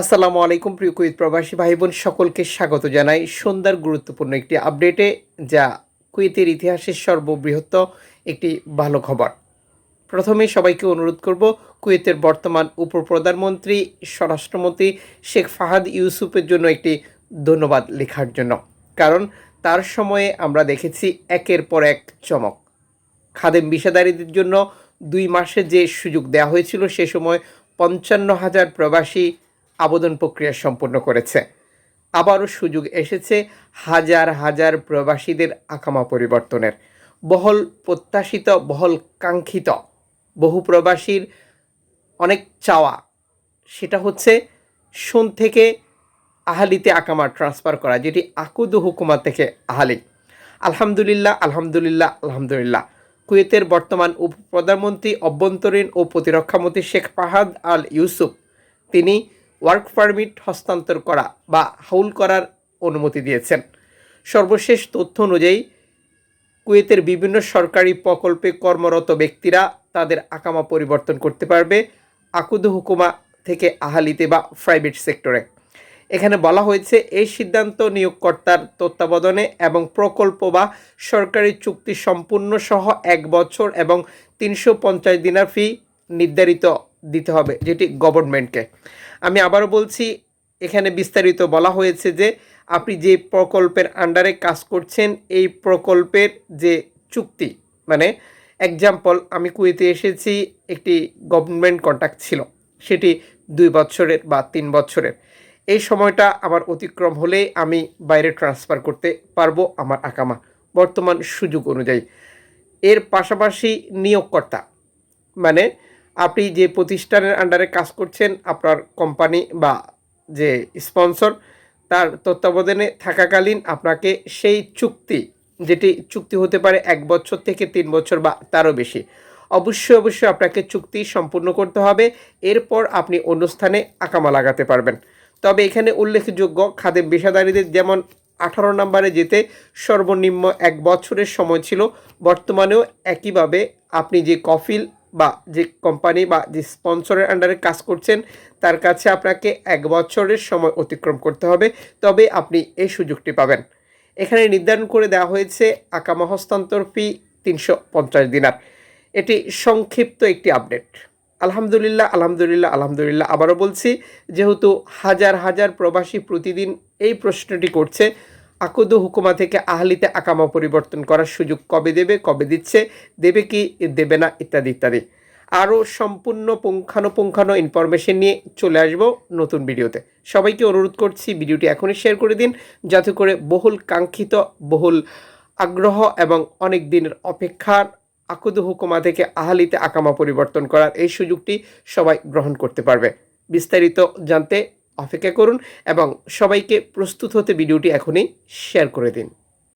আসসালামু আলাইকুম, প্রিয় কুইত প্রবাসী ভাই বোন সকলকে স্বাগত জানাই সন্ধ্যার গুরুত্বপূর্ণ একটি আপডেটে, যা কুয়েতের ইতিহাসের সর্ববৃহৎ একটি ভালো খবর। প্রথমে সবাইকে অনুরোধ করব, কুয়েতের বর্তমান উপপ্রধানমন্ত্রী, স্বরাষ্ট্রমন্ত্রী শেখ ফাহাদ ইউসুফের জন্য একটি ধন্যবাদ লেখার জন্য। কারণ তার সময়ে আমরা দেখেছি একের পর এক চমক। খাদেম বিষাদারীদের জন্য দুই মাসে যে সুযোগ দেওয়া হয়েছিল, সে সময় পঞ্চান্ন হাজার প্রবাসী আবেদন প্রক্রিয়া সম্পন্ন করেছে। আবারও সুযোগ এসেছে হাজার হাজার প্রবাসীদের আকামা পরিবর্তনের। বহল প্রত্যাশিত, বহল কাঙ্ক্ষিত বহু প্রবাসীর অনেক চাওয়া। সেটা হচ্ছে সোন থেকে আহালিতে আকামা ট্রান্সফার করা, যেটি আকুদু হুকুমা থেকে আহালি। আলহামদুলিল্লাহ আলহামদুলিল্লাহ আলহামদুলিল্লাহ। কুয়েতের বর্তমান উপপ্রধানমন্ত্রী, অভ্যন্তরীণ ও প্রতিরক্ষামন্ত্রী শেখ ফাহাদ আল ইউসুফ তিনি ওয়ার্ক পারমিট হস্তান্তর করা বা হাউল করার অনুমতি দিয়েছেন। সর্বশেষ তথ্য অনুযায়ী, কুয়েতের বিভিন্ন সরকারি প্রকল্পে কর্মরত ব্যক্তিরা তাদের আকামা পরিবর্তন করতে পারবে আকুদ হুকুমা থেকে আহালিতে বা প্রাইভেট সেক্টরে। এখানে বলা হয়েছে, এই সিদ্ধান্ত নিয়োগকর্তার তত্ত্বাবধানে এবং প্রকল্প বা সরকারি চুক্তি সম্পূর্ণ সহ এক বছর এবং তিনশো পঞ্চাশ দিনার ফি নির্ধারিত দিতে হবে, যেটি গভর্নমেন্টকে। আমি আবারও বলছি, এখানে বিস্তারিত বলা হয়েছে যে আপনি যে প্রকল্পের আন্ডারে কাজ করছেন, এই প্রকল্পের যে চুক্তি মানে এক্সাম্পল আমি কুয়েতে এসেছি, একটি গভর্নমেন্ট কন্ট্যাক্ট ছিল, সেটি দুই বছরের বা তিন বছরের। এই সময়টা আমার অতিক্রম হলে আমি বাইরে ট্রান্সফার করতে পারব আমার আকামা, বর্তমান সুযোগ অনুযায়ী। এর পাশাপাশি নিয়োগকর্তা মানে আপনি যে প্রতিষ্ঠানের আন্ডারে কাজ করছেন, আপনার কোম্পানি বা যে স্পন্সর তার তত্ত্বাবধানে থাকাকালীন আপনাকে সেই চুক্তি, যেটি চুক্তি হতে পারে এক বছর থেকে তিন বছর বা তারও বেশি, অবশ্যই অবশ্যই আপনাকে চুক্তি সম্পূর্ণ করতে হবে। এরপর আপনি অন্য স্থানে আকামা লাগাতে পারবেন। তবে এখানে উল্লেখযোগ্য খাদেম পেশাদারীদের যেমন আঠারো নম্বরে যেতে সর্বনিম্ন এক বছরের সময় ছিল, বর্তমানেও একইভাবে আপনি যে কফিল বা যে কোম্পানি বা যে স্পন্সরের আন্ডারে কাজ করছেন, তার কাছে আপনাকে এক বছরের সময় অতিক্রম করতে হবে। তবে আপনি এই সুযোগটি পাবেন। এখানে নির্ধারণ করে দেওয়া হয়েছে আকামা হস্তান্তর ফি তিনশো পঞ্চাশ দিনার। এটি সংক্ষিপ্ত একটি আপডেট আলহামদুলিল্লাহ আলহামদুলিল্লাহ আলহামদুলিল্লাহ আবারও বলছি, যেহেতু হাজার হাজার প্রবাসী প্রতিদিন এই প্রশ্নটি করছে আকুদু হুকুমা থেকে আহলিতে আকামা পরিবর্তন করার সুযোগ কবে দেবে, কবে দিচ্ছে, দেবে কি, দেবে না, ইত্যাদি ইত্যাদি। আরও সম্পূর্ণ পুঙ্খানুপুঙ্খানো ইনফরমেশন নিয়ে চলে আসব নতুন ভিডিওতে। সবাইকে অনুরোধ করছি ভিডিওটি এখনই শেয়ার করে দিন, যাতে করে বহুল কাঙ্ক্ষিত, বহুল আগ্রহ এবং অনেক দিনের অপেক্ষার আকুদু হুকুমা থেকে আহালিতে আকামা পরিবর্তন করার এই সুযোগটি সবাই গ্রহণ করতে পারবে। বিস্তারিত জানতে অপেক্ষা করুন এবং সবাইকে প্রস্তুত হতে ভিডিওটি এখনই শেয়ার করে দিন।